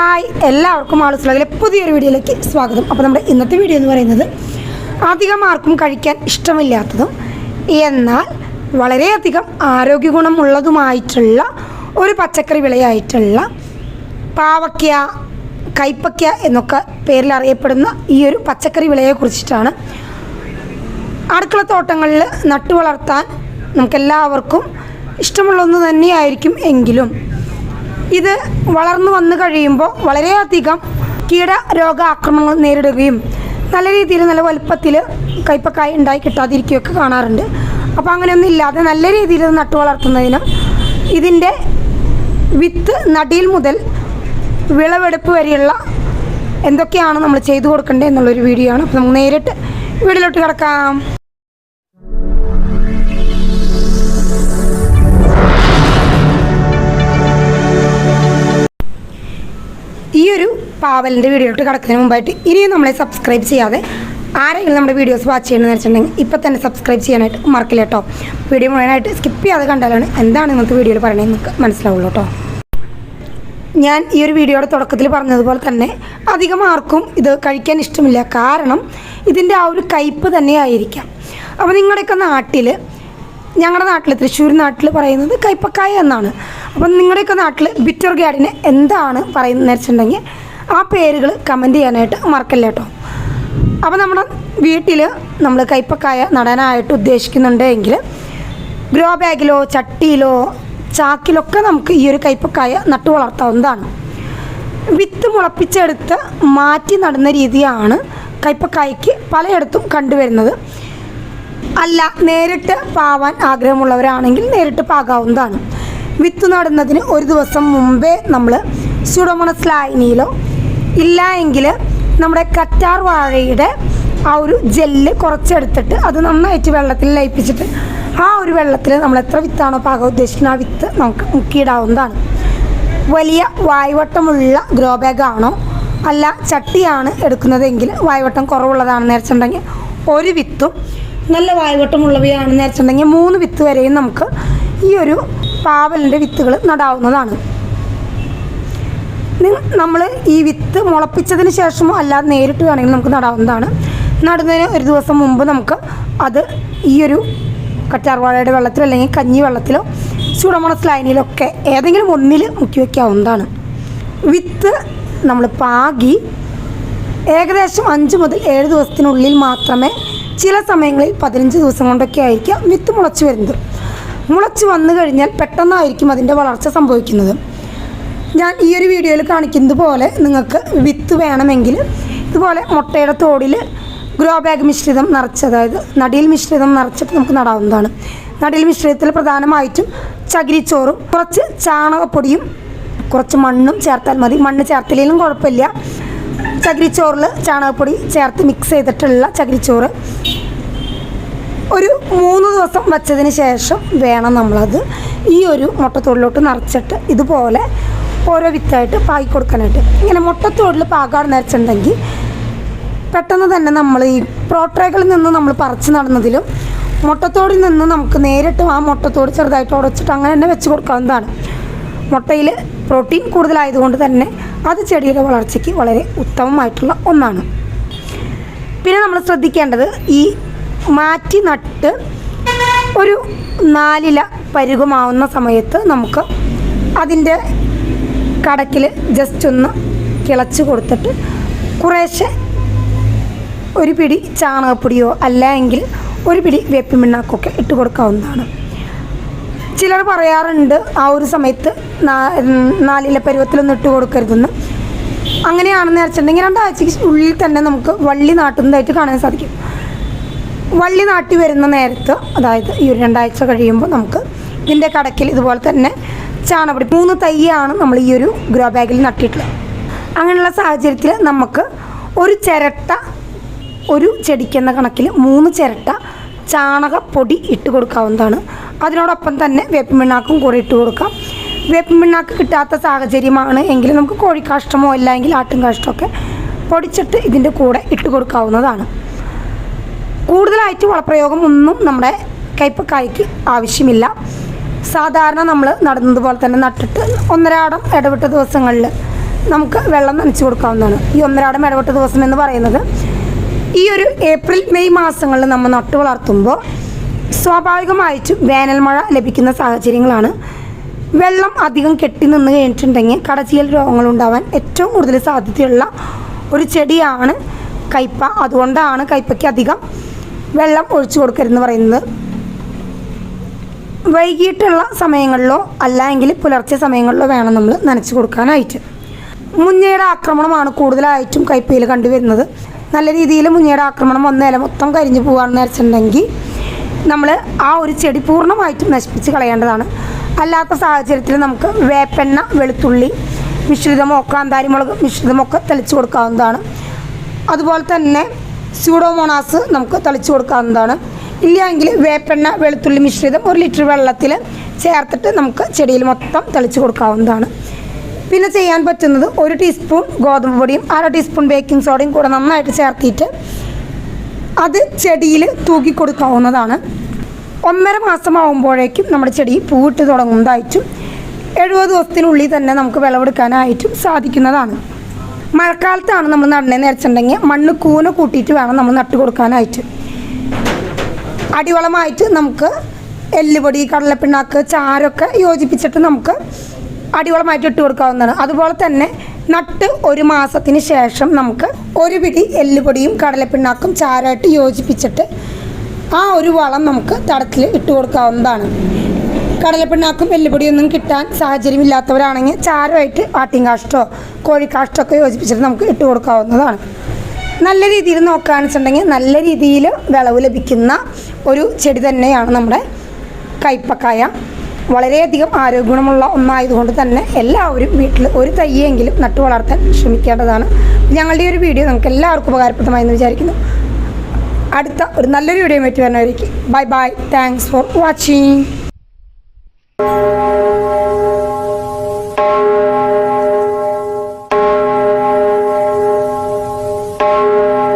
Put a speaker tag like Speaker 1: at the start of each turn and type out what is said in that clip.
Speaker 1: Hi എല്ലാവർക്കും ആളുസ്ലകിലെ പുതിയൊരു വീഡിയോയിലേക്ക് സ്വാഗതം. അപ്പോൾ നമ്മുടെ ഇന്നത്തെ വീഡിയോ എന്ന് പറയുന്നത് അധികം ആർക്കും കഴിക്കാൻ ഇഷ്ടമില്ലാത്തതും എന്നാൽ വളരെയധികം ആരോഗ്യ ഗുണമുള്ളതുമായിട്ടുള്ള ഒരു പച്ചക്കറി വിളയായിട്ടുള്ള പാവയ്ക്ക കൈപ്പയ്ക്ക എന്നൊക്കെ പേരിൽ അറിയപ്പെടുന്ന ഈ ഒരു പച്ചക്കറി വിളയെ കുറിച്ചിട്ടാണ് അടുക്കളത്തോട്ടങ്ങളിൽ നട്ടു വളർത്താൻ നമുക്കെല്ലാവർക്കും ഇഷ്ടമുള്ള ഒന്ന് തന്നെയായിരിക്കും എങ്കിലും ഇത് വളർന്നു വന്നു കഴിയുമ്പോൾ വളരെയധികം കീട രോഗ രോഗാക്രമണങ്ങൾ നേരിടുകയും നല്ല രീതിയിൽ നല്ല വലുപ്പത്തിൽ കയ്പക്കായ ഉണ്ടായി കിട്ടാതിരിക്കുകയൊക്കെ കാണാറുണ്ട്. അപ്പോൾ അങ്ങനെയൊന്നും ഇല്ലാതെ നല്ല രീതിയിൽ നട്ടു വളർത്തുന്നതിന് ഇതിന്റെ വിത്ത് നടിയിൽ മുതൽ വിളവെടുപ്പ് വരെയുള്ള എന്തൊക്കെയാണ് നമ്മൾ ചെയ്തു കൊടുക്കേണ്ടത് എന്നുള്ളൊരു വീഡിയോ ആണ്. അപ്പോൾ നമുക്ക് നേരിട്ട് വീട്ടിലോട്ട് കിടക്കാം. പാവലിന്റെ വീഡിയോയിലോട്ട് കിടക്കുന്നതിന് മുമ്പായിട്ട് ഇനിയും നമ്മളെ സബ്സ്ക്രൈബ് ചെയ്യാതെ ആരെങ്കിലും നമ്മുടെ വീഡിയോസ് വാച്ച് ചെയ്യണമെന്ന് വെച്ചിട്ടുണ്ടെങ്കിൽ ഇപ്പം തന്നെ സബ്സ്ക്രൈബ് ചെയ്യാനായിട്ട് മറക്കില്ല കേട്ടോ വീഡിയോ മുഴുവനായിട്ട് സ്കിപ്പ് ചെയ്യാതെ കണ്ടാലാണ് എന്താണ് നിങ്ങൾക്ക് വീഡിയോയിൽ പറയണതെന്ന് നിങ്ങൾക്ക് മനസ്സിലാവുള്ളൂ കേട്ടോ ഞാൻ ഈ ഒരു വീഡിയോയുടെ തുടക്കത്തിൽ പറഞ്ഞതുപോലെ തന്നെ അധികം ആർക്കും ഇത് കഴിക്കാൻ ഇഷ്ടമില്ല. കാരണം ഇതിന്റെ ആ ഒരു കയ്പ്പ് തന്നെ ആയിരിക്കാം അപ്പോൾ നിങ്ങളുടെയൊക്കെ നാട്ടിൽ ഞങ്ങളുടെ നാട്ടിൽ തൃശ്ശൂർ നാട്ടിൽ പറയുന്നത് കയ്പ്പക്കായ എന്നാണ്. അപ്പം നിങ്ങളുടെയൊക്കെ നാട്ടിൽ ബിറ്റർ ഗാഡിന് എന്താണ് പറയുന്നത് വെച്ചിട്ടുണ്ടെങ്കിൽ ആ പേരുകൾ കമന്റ് ചെയ്യാനായിട്ട് മറക്കല്ല കേട്ടോ അപ്പോൾ നമ്മുടെ വീട്ടിൽ നമ്മൾ കൈപ്പക്കായ നടാനായിട്ട് ഉദ്ദേശിക്കുന്നുണ്ടെങ്കിൽ ഗ്രോ ബാഗിലോ ചട്ടിയിലോ ചാക്കിലൊക്കെ നമുക്ക് ഈ ഒരു കൈപ്പക്കായ നട്ടു വളർത്താവുന്നതാണ്. വിത്ത് മുളപ്പിച്ചെടുത്ത് മാറ്റി നടുന്ന രീതിയാണ് കൈപ്പക്കായ്ക്ക് പലയിടത്തും കണ്ടുവരുന്നത്. അല്ല നേരിട്ട് പാവാൻ ആഗ്രഹമുള്ളവരാണെങ്കിൽ നേരിട്ട് പാകാവുന്നതാണ്. വിത്ത് നടുന്നതിന് ഒരു ദിവസം മുമ്പേ നമ്മൾ സുഡമണസ് ലായനിയിലോ ഇല്ല എങ്കിൽ നമ്മുടെ കറ്റാർ വാഴയുടെ ആ ഒരു ജെല്ല് കുറച്ചെടുത്തിട്ട് അത് നന്നായിട്ട് വെള്ളത്തിൽ ലയിപ്പിച്ചിട്ട് ആ ഒരു വെള്ളത്തിൽ നമ്മൾ എത്ര വിത്താണോ പാകം ഉദ്ദേശിക്കുന്നത് ആ വിത്ത് നമുക്ക് മുക്കിയിടാവുന്നതാണ്. വലിയ വായ്വട്ടമുള്ള ഗ്രോ ബാഗാണോ അല്ല ചട്ടിയാണ് എടുക്കുന്നതെങ്കിൽ വായ്വട്ടം കുറവുള്ളതാണ് വെച്ചിട്ടുണ്ടെങ്കിൽ ഒരു വിത്തും നല്ല വായുവട്ടമുള്ളവയാണെന്ന് വെച്ചിട്ടുണ്ടെങ്കിൽ മൂന്ന് വിത്ത് വരെയും നമുക്ക് ഈ ഒരു പാവലിന്റെ വിത്തുകൾ നടാവുന്നതാണ്. നമ്മൾ ഈ വിത്ത് മുളപ്പിച്ചതിന് ശേഷമോ അല്ലാതെ നേരിട്ട് വേണമെങ്കിൽ നമുക്ക് നടാവുന്നതാണ് നടുന്നതിന് ഒരു ദിവസം മുമ്പ് നമുക്ക് അത് ഈ ഒരു കറ്റാർവാഴയുടെ വെള്ളത്തിലോ അല്ലെങ്കിൽ കഞ്ഞി വെള്ളത്തിലോ ചുടമുണസ് ലൈനിലൊക്കെ ഏതെങ്കിലും ഒന്നിൽ മുക്കി വയ്ക്കാവുന്നതാണ് വിത്ത് നമ്മൾ പാകി ഏകദേശം അഞ്ച് മുതൽ ഏഴ് ദിവസത്തിനുള്ളിൽ മാത്രമേ ചില സമയങ്ങളിൽ പതിനഞ്ച് ദിവസം കൊണ്ടൊക്കെ ആയിരിക്കാം വിത്ത് മുളച്ചു വരുന്നത്. മുളച്ച് വന്നു കഴിഞ്ഞാൽ പെട്ടെന്നായിരിക്കും അതിന്റെ വളർച്ച സംഭവിക്കുന്നത്. ഞാൻ ഈ ഒരു വീഡിയോയിൽ കാണിക്കുന്നത് പോലെ നിങ്ങൾക്ക് വിത്ത് വേണമെങ്കിൽ ഇതുപോലെ മുട്ടയുടെ തോടിൽ ഗ്രോ ബാഗ് മിശ്രിതം നിറച്ച് അതായത് നടിയിൽ മിശ്രിതം നിറച്ചിട്ട് നമുക്ക് നടാവുന്നതാണ്. നടിയിൽ മിശ്രിതത്തിൽ പ്രധാനമായിട്ടും ചകിരിച്ചോറും കുറച്ച് ചാണകപ്പൊടിയും കുറച്ച് മണ്ണും ചേർത്താൽ മതി. മണ്ണ് ചേർത്തില്ലെങ്കിലും കുഴപ്പമില്ല. ചകിരിച്ചോറിൽ ചാണകപ്പൊടി ചേർത്ത് മിക്സ് ചെയ്തിട്ടുള്ള ചകിരിച്ചോറ് ഒരു മൂന്ന് ദിവസം വച്ചതിന് ശേഷം വേണം നമ്മളത് ഈ ഒരു മുട്ടത്തോടിലോട്ട് നിറച്ചിട്ട് ഇതുപോലെ ഓരോ വിത്തായിട്ട് പാകി കൊടുക്കാനായിട്ട്. ഇങ്ങനെ മുട്ടത്തോടിൽ പാകാട് നിറച്ചിട്ടുണ്ടെങ്കിൽ പെട്ടെന്ന് തന്നെ നമ്മൾ ഈ പ്രോട്രേകളിൽ നിന്ന് നമ്മൾ പറിച്ച് നടന്നതിലും മുട്ടത്തോടിൽ നിന്ന് നമുക്ക് നേരിട്ട് ആ മുട്ടത്തോട് ചെറുതായിട്ട് ഉടച്ചിട്ട് അങ്ങനെ തന്നെ വെച്ച് കൊടുക്കാവുന്നതാണ്. മുട്ടയിൽ പ്രോട്ടീൻ കൂടുതലായതുകൊണ്ട് തന്നെ അത് ചെടിയുടെ വളർച്ചയ്ക്ക് വളരെ ഉത്തമമായിട്ടുള്ള ഒന്നാണ്. പിന്നെ നമ്മൾ ശ്രദ്ധിക്കേണ്ടത് ഈ മാറ്റി നട്ട് ഒരു നാലില പരുകമാവുന്ന സമയത്ത് നമുക്ക് അതിന്റെ കടക്കിൽ ജസ്റ്റ് ഒന്ന് കിളച്ച് കൊടുത്തിട്ട് കുറേശ്ശെ ഒരു പിടി ചാണകപ്പൊടിയോ അല്ലെങ്കിൽ ഒരു പിടി വേപ്പിൻ പിണ്ണാക്കൊക്കെ ഇട്ട് കൊടുക്കാവുന്നതാണ്. ചിലർ പറയാറുണ്ട് ആ ഒരു സമയത്ത് നാലില പരുവത്തിലൊന്നും ഇട്ട് കൊടുക്കരുതെന്ന്. അങ്ങനെയാണെന്ന് വെച്ചിട്ടുണ്ടെങ്കിൽ രണ്ടാഴ്ചയ്ക്ക് ഉള്ളിൽ തന്നെ നമുക്ക് വള്ളി നാട്ടുന്നതായിട്ട് കാണാൻ സാധിക്കും. വള്ളി നാട്ടി വരുന്ന നേരത്ത് അതായത് ഈ ഒരു രണ്ടാഴ്ച കഴിയുമ്പോൾ നമുക്ക് ഇതിന്റെ കടക്കിൽ ഇതുപോലെ തന്നെ ചാണകപ്പൊടി മൂന്ന് തൈയാണ് നമ്മൾ ഈ ഒരു ഗ്രോ ബാഗിൽ നട്ടിട്ടുള്ളത്. അങ്ങനെയുള്ള സാഹചര്യത്തിൽ നമുക്ക് ഒരു ചിരട്ട ഒരു ചെടിക്കെന്ന കണക്കിൽ മൂന്ന് ചിരട്ട ചാണകപ്പൊടി ഇട്ട് കൊടുക്കാവുന്നതാണ്. അതിനോടൊപ്പം തന്നെ വേപ്പിമിണ്ണാക്കും കൂടെ ഇട്ട് കൊടുക്കാം. വേപ്പിമിണ്ണാക്ക് കിട്ടാത്ത സാഹചര്യമാണ് എങ്കിൽ നമുക്ക് കോഴിക്കാഷ്ടമോ അല്ലെങ്കിൽ ആട്ടും കാഷ്ടമൊക്കെ പൊടിച്ചിട്ട് ഇതിന്റെ കൂടെ ഇട്ട് കൊടുക്കാവുന്നതാണ്. കൂടുതലായിട്ട് വളപ്രയോഗം ഒന്നും നമ്മുടെ കയ്പക്കായ്ക്ക് ആവശ്യമില്ല. സാധാരണ നമ്മൾ നടുന്നതുപോലെ തന്നെ നട്ടിട്ട് ഒന്നരാടം ഇടവിട്ട ദിവസങ്ങളിൽ നമുക്ക് വെള്ളം നനച്ചു കൊടുക്കാവുന്നതാണ്. ഈ ഒന്നരാടം ഇടപെട്ട ദിവസം എന്ന് പറയുന്നത് ഈ ഒരു ഏപ്രിൽ മെയ് മാസങ്ങളിൽ നമ്മൾ നട്ടു വളർത്തുമ്പോൾ സ്വാഭാവികമായിട്ടും വേനൽ മഴ ലഭിക്കുന്ന സാഹചര്യങ്ങളാണ്. വെള്ളം അധികം കെട്ടി നിന്ന് കഴിഞ്ഞിട്ടുണ്ടെങ്കിൽ കടച്ചിയൽ രോഗങ്ങൾ ഉണ്ടാവാൻ ഏറ്റവും കൂടുതൽ സാധ്യതയുള്ള ഒരു ചെടിയാണ് കയ്പ അതുകൊണ്ടാണ് കയ്പയ്ക്ക് അധികം വെള്ളം ഒഴിച്ചു കൊടുക്കരുതെന്ന് പറയുന്നത്. വൈകിട്ടുള്ള സമയങ്ങളിലോ അല്ലെങ്കിൽ പുലർച്ചെ സമയങ്ങളിലോ വേണം നമ്മൾ നനച്ചു കൊടുക്കാനായിട്ട്. മുഞ്ഞയുടെ ആക്രമണമാണ് കൂടുതലായിട്ടും കയ്പയിൽ കണ്ടുവരുന്നത്. നല്ല രീതിയിൽ മുഞ്ഞയുടെ ആക്രമണം വന്ന ഇല മൊത്തം കരിഞ്ഞു പോകാമെന്ന് വെച്ചിട്ടുണ്ടെങ്കിൽ നമ്മൾ ആ ഒരു ചെടി പൂർണമായിട്ടും നശിപ്പിച്ച് കളയേണ്ടതാണ്. അല്ലാത്ത സാഹചര്യത്തിൽ നമുക്ക് വേപ്പെണ്ണ വെളുത്തുള്ളി മിശ്രിതമോ കാന്താരിമുളക് മിശ്രിതമൊക്കെ തെളിച്ച് കൊടുക്കാവുന്നതാണ്. അതുപോലെ തന്നെ സ്യൂഡോമോണാസ് നമുക്ക് തളിച്ചു കൊടുക്കാവുന്നതാണ്. ഇല്ലെങ്കിൽ വേപ്പെണ്ണ വെളുത്തുള്ളി മിശ്രിതം ഒരു ലിറ്റർ വെള്ളത്തിൽ ചേർത്തിട്ട് നമുക്ക് ചെടിയിൽ മൊത്തം തളിച്ചു കൊടുക്കാവുന്നതാണ്. പിന്നെ ചെയ്യാൻ പറ്റുന്നത് ഒരു ടീസ്പൂൺ ഗോതമ്പ് പൊടിയും അര ടീസ്പൂൺ ബേക്കിംഗ് സോഡയും കൂടെ നന്നായിട്ട് ചേർത്തിട്ട് അത് ചെടിയിൽ തൂക്കി കൊടുക്കാവുന്നതാണ്. ഒന്നര മാസമാകുമ്പോഴേക്കും നമ്മുടെ ചെടി പൂവിട്ട് തുടങ്ങുന്നതായിട്ടും എഴുപത് ദിവസത്തിനുള്ളിൽ തന്നെ നമുക്ക് വിളവെടുക്കാനായിട്ടും സാധിക്കുന്നതാണ്. മഴക്കാലത്താണ് നമ്മൾ നടണേ വെച്ചിട്ടുണ്ടെങ്കിൽ മണ്ണ് കൂന കൂട്ടിയിട്ട് വേണം നമ്മൾ നട്ടു കൊടുക്കാനായിട്ട് അടിവളമായിട്ട് നമുക്ക് എല്ലുപൊടി കടലപ്പിണ്ണാക്ക് ചാരൊക്കെ യോജിപ്പിച്ചിട്ട് നമുക്ക് അടിവളമായിട്ട് ഇട്ട് കൊടുക്കാവുന്നതാണ്. അതുപോലെ തന്നെ നട്ട് ഒരു മാസത്തിന് ശേഷം നമുക്ക് ഒരു പിടി എല്ലുപൊടിയും കടലപ്പിണ്ണാക്കും ചാരമായിട്ട് യോജിപ്പിച്ചിട്ട് ആ ഒരു വളം നമുക്ക് തടത്തിൽ ഇട്ട് കൊടുക്കാവുന്നതാണ്. കടലപ്പിണ്ണാക്കും എല്ലുപൊടിയൊന്നും കിട്ടാൻ സാഹചര്യമില്ലാത്തവരാണെങ്കിൽ ചാരമായിട്ട് ആട്ടിൻകാഷ്ടോ കോഴിക്കാഷ്ടമൊക്കെ യോജിപ്പിച്ചിട്ട് നമുക്ക് ഇട്ട് കൊടുക്കാവുന്നതാണ്. നല്ല രീതിയിൽ നോക്കുകയാണെന്നുണ്ടെങ്കിൽ നല്ല രീതിയിൽ വിളവ് ലഭിക്കുന്ന ഒരു ചെടി തന്നെയാണ് നമ്മുടെ കയ്പക്കായ വളരെയധികം ആരോഗ്യഗുണമുള്ള ഒന്നായതുകൊണ്ട് തന്നെ എല്ലാവരും വീട്ടിൽ ഒരു തയ്യെങ്കിലും നട്ടു വളർത്താൻ ശ്രമിക്കേണ്ടതാണ്. ഞങ്ങളുടെ ഈ ഒരു വീഡിയോ നമുക്ക് എല്ലാവർക്കും ഉപകാരപ്രദമായെന്ന് വിചാരിക്കുന്നു. അടുത്ത ഒരു നല്ലൊരു വീഡിയോ പറ്റി വരുന്നവരേക്ക്. Bye bye. Thanks for watching